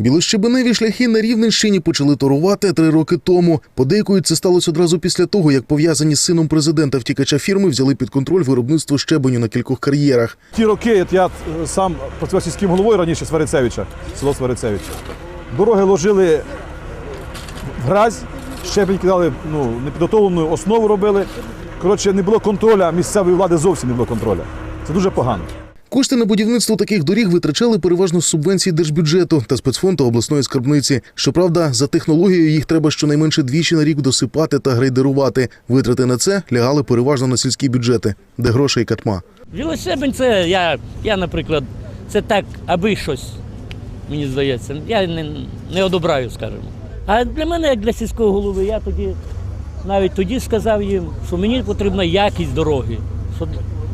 Білощебеневі шляхи на Рівненщині почали торувати три роки тому. Подейкують це сталося одразу після того, як пов'язані з сином президента втікача фірми взяли під контроль виробництво щебеню на кількох кар'єрах. Ті роки я сам працював сільським головою раніше Сварицевича, село Сварицевич. Дороги ложили в грязь, щебень кидали ну, непідготовлену основу робили. Коротше, не було контроля, місцевої влади зовсім не було контроля. Це дуже погано. Кошти на будівництво таких доріг витрачали переважно з субвенцій держбюджету та спецфонду обласної скарбниці. Щоправда, за технологією їх треба щонайменше двічі на рік досипати та грейдерувати. Витрати на це лягали переважно на сільські бюджети, де грошей катма. Велосипед це я, я, наприклад, це так, аби щось, мені здається. Я не, не одобраю, скажімо. А для мене, як для сільського голови, я тоді навіть тоді сказав їм, що мені потрібна якість дороги. Що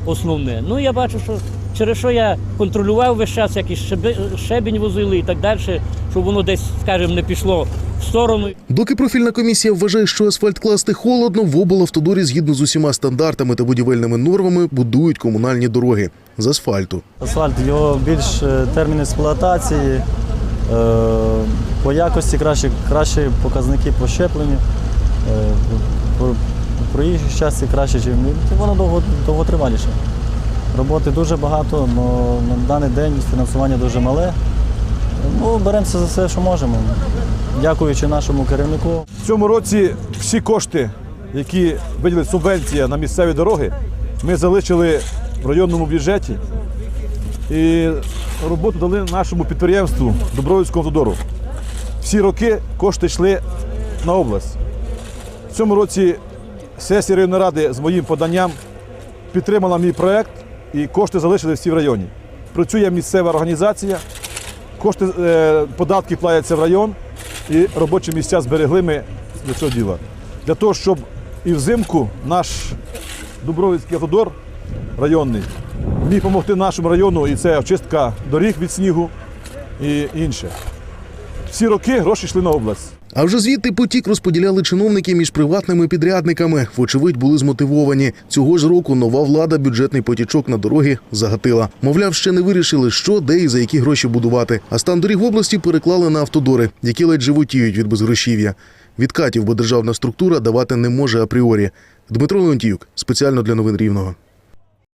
основне. Ну я бачу, що через що я контролював весь час, якийсь щебінь возили і так далі, щоб воно десь, скажімо, не пішло в сторону. Доки профільна комісія вважає, що асфальт класти холодно, в облавтодорі згідно з усіма стандартами та будівельними нормами будують комунальні дороги з асфальту. Асфальт, його більш е, термін експлуатації, е, по якості кращі, кращі показники по щепленню, е, по проїжджій часті краще, ніж воно довго, довготриваліше. Роботи дуже багато, але на даний день фінансування дуже мале. Ну, беремося за все, що можемо. Дякуючи нашому керівнику. В цьому році всі кошти, які виділи субвенція на місцеві дороги, ми залишили в районному бюджеті і роботу дали нашому підприємству Добровольському автодору. Всі роки кошти йшли на область. В цьому році сесія районної ради з моїм поданням підтримала мій проект і кошти залишили всі в районі. Працює місцева організація, кошти е, податки платяться в район і робочі місця зберегли ми для цього діла. Для того, щоб і взимку наш Дубровицький автодор районний міг допомогти нашому району, і це очистка доріг від снігу і інше. Всі роки гроші йшли на область. А вже звідти потік розподіляли чиновники між приватними підрядниками. Вочевидь, були змотивовані. Цього ж року нова влада бюджетний потічок на дороги загатила. Мовляв, ще не вирішили, що, де і за які гроші будувати. А стан доріг в області переклали на автодори, які ледь животіють від безгрошів'я. Відкатів, бо державна структура давати не може апріорі. Дмитро Леонтіюк спеціально для новин Рівного.